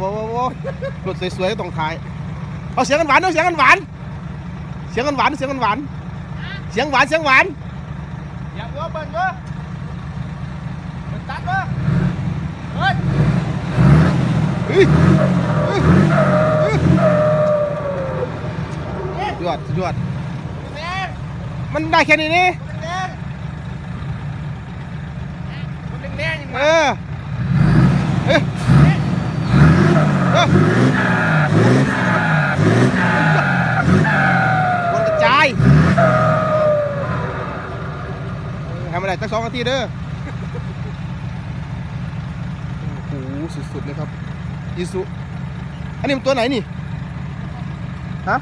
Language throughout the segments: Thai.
โหโอ้โหรถสวยๆต้องถ่ายเอาเสียงกันหวานเอาเสียงกันหวาน เสียงกันหวานเสียงกันหวาน เสียงหวานเสียงหวานอย่าเยอะเบิ้ลเยอะเบิ้ลตัดเยอะเฮ้ยเฮ้ยเฮ้ยเฮ้ยสุดยอดสุดยอดแดงมันได้แค่นี้นี่แดงมันแดงยังไงเออเออเออวนกระจาย ทำอะไรตั้งสองนาทีเด้อโอ้โหสุดๆเลยครับอีสุอันนี้มันตัวไหนนี่ฮะ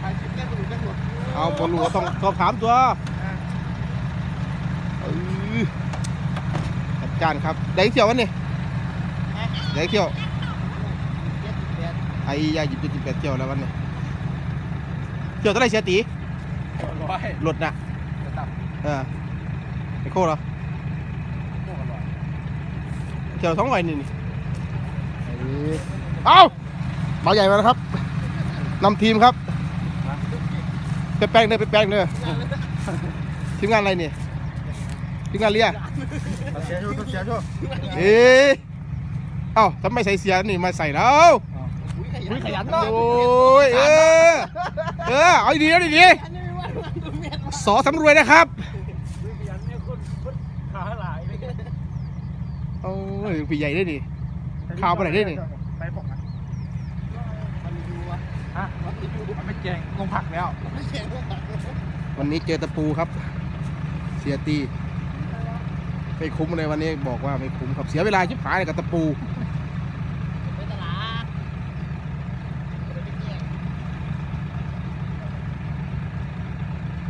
ใครคิดแก้ตัวแก้ตัวเอาบอลลูนต้องสอบถามตัวเออจัดการครับได้เที่ยววันนี้ได้เที่ยวเจ็ดสิบแปดไอ้ยาหยิบจุดแปดเที่ยวแล้ววันนี้เที่ยวเท่าไหรเสียตีร้อยรถน่ะจะตับ เออไอ้โคเหรอพวกอร่อยเที่ยวสองร้อยนี่นี่เอ้ามาใหญ่มาแล้วครับนำทีมครับไปแป้งเด้อไปแป้งเด้อทีมงานอะไรเนี่ยทีมงานเลียเสียชูเสียชูเอ๊ะเอ้าทำไมใส่เสียนี่มาใส่แล้วอุ้ยขยันเนาะโอ้ยเออเออเอาดีๆเอาดีๆสอสำรวยนะครับ ขยันเนี่ยคนคนขาหลาย โอ้ยพี่ใหญ่ได้ดิข่าวไปไหนได้นี่ไปปกอะมันดูวะฮะมันไม่แจงลงผักแล้วไม่แจงลงผักวันนี้เจอตะปูครับ เสียตีไม่คุ้มเลยวันนี้บอกว่าไม่คุ้มครับเสียเวลาชิบหายเลยกับตะปู